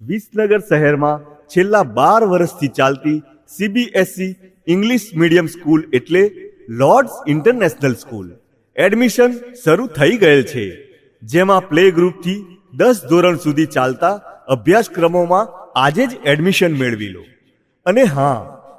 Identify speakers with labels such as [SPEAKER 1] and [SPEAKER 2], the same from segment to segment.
[SPEAKER 1] વિસનગર શહેરમાં છેલ્લા બાર વર્ષથી ચાલતી સીબીએસઈ ઇંગ્લિશ મીડિયમ સ્કૂલ એટલે લોર્ડ્સ ઇન્ટરનેશનલ સ્કૂલ એડમિશન શરૂ થઈ ગયેલ છે. જેમાં પ્લે ગ્રુપથી દસ ધોરણ સુધી ચાલતા અભ્યાસક્રમોમાં આજે જ એડમિશન મેળવી લો. અને હા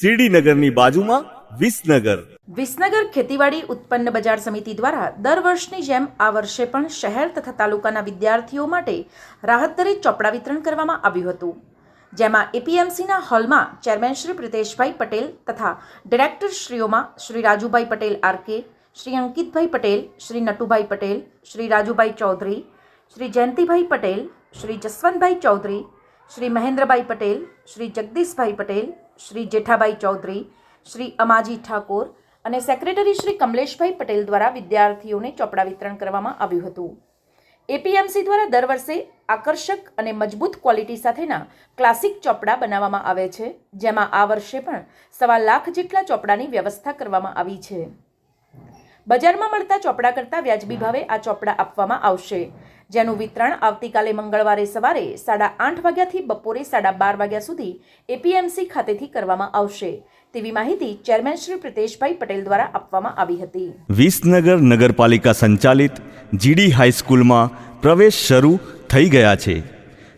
[SPEAKER 1] શિરડીનગરની બાજુમાં વિસનગર.
[SPEAKER 2] વિસનગર ખેતીવાડી ઉત્પન્ન બજાર સમિતિ દ્વારા દર વર્ષની જેમ આ વર્ષે પણ શહેર તથા તાલુકાના વિદ્યાર્થીઓ માટે રાહત દરે ચોપડા વિતરણ કરવામાં આવ્યું હતું. જેમાં એપીએમસીના હોલમાં ચેરમેન શ્રી પ્રિતેશભાઈ પટેલ તથા ડિરેક્ટરશ્રીઓમાં શ્રી રાજુભાઈ પટેલ આરકે શ્રી અંકિતભાઈ પટેલ, શ્રી નટુભાઈ પટેલ, શ્રી રાજુભાઈ ચૌધરી, શ્રી જયંતિભાઈ પટેલ, શ્રી જસવંતભાઈ ચૌધરી શ્રી મહેન્દ્રભાઈ પટેલ, શ્રી જગદીશભાઈ પટેલ, શ્રી જેઠાભાઈ ચૌધરી, શ્રી અમાજી ઠાકોર અને સેક્રેટરી શ્રી કમલેશભાઈ પટેલ દ્વારા વિદ્યાર્થીઓને ચોપડા વિતરણ કરવામાં આવ્યું હતું. એપીએમસી દ્વારા દર વર્ષે આકર્ષક અને મજબૂત ક્વોલિટી સાથેના ક્લાસિક ચોપડા બનાવવામાં આવે છે, જેમાં આ વર્ષે પણ સવા લાખ જેટલા ચોપડાની વ્યવસ્થા કરવામાં આવી છે. બજારમાં મળતા ચોપડા કરતાં વ્યાજબી ભાવે આ ચોપડા આપવામાં આવશે. જેનું વિતરણ આવતીકાલે મંગળવારે સવારે સાડા આઠ વાગ્યાથી બપોરે સાડા બાર વાગ્યા સુધી એપીએમસી ખાતેથી કરવામાં આવશે. તેવી માહિતી ચેરમેન શ્રી પ્રિતેશભાઈ પટેલ દ્વારા આપવામાં આવી હતી.
[SPEAKER 1] વિસનગર નગરપાલિકા સંચાલિત જીડી હાઈસ્કૂલમાં પ્રવેશ શરૂ થઈ ગયા છે.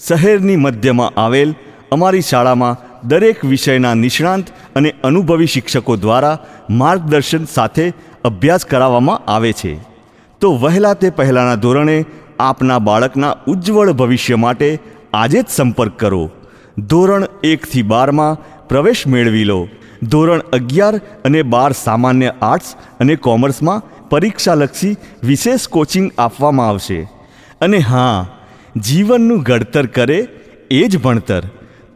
[SPEAKER 1] શહેરની મધ્યમાં આવેલ અમારી શાળામાં દરેક વિષયના નિષ્ણાંત અને અનુભવી શિક્ષકો દ્વારા માર્ગદર્શન સાથે અભ્યાસ કરાવવામાં આવે છે. તો વહેલા તે પહેલાંના ધોરણે આપના બાળકના ઉજ્જવળ ભવિષ્ય માટે આજે જ સંપર્ક કરો. ધોરણ એકથી બારમાં પ્રવેશ મેળવી લો. ધોરણ અગિયાર અને બાર સામાન્ય આર્ટ્સ અને કોમર્સમાં પરીક્ષાલક્ષી વિશેષ કોચિંગ આપવામાં આવશે. અને હા, જીવનનું ઘડતર કરે એ જ ભણતર.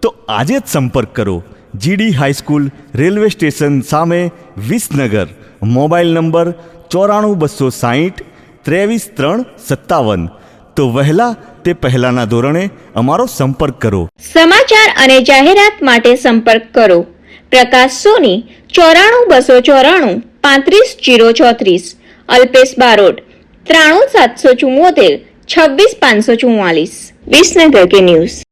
[SPEAKER 1] તો આજે જ સંપર્ક કરો. જીડી હાઈસ્કૂલ રેલવે સ્ટેશન સામે વિસનગર. મોબાઈલ નંબર ચોરાણું બસો સાહીઠ ત્રેવીસ ત્રણ સત્તાવન. તો વહેલા તે પહેલાંના ધોરણે અમારો સંપર્ક કરો.
[SPEAKER 3] સમાચાર અને જાહેરાત માટે સંપર્ક કરો. પ્રકાશ સોની, ચોરાણું બસો ચોરાણું, પાંત્રીસ જીરો ચોત્રીસ. અલ્પેશ બારોટ, ત્રાણું સાતસો ચુમ્મોતેર છવ્વીસ પાંચસો ચુમ્માલીસ વિસનગર કે ન્યૂઝ.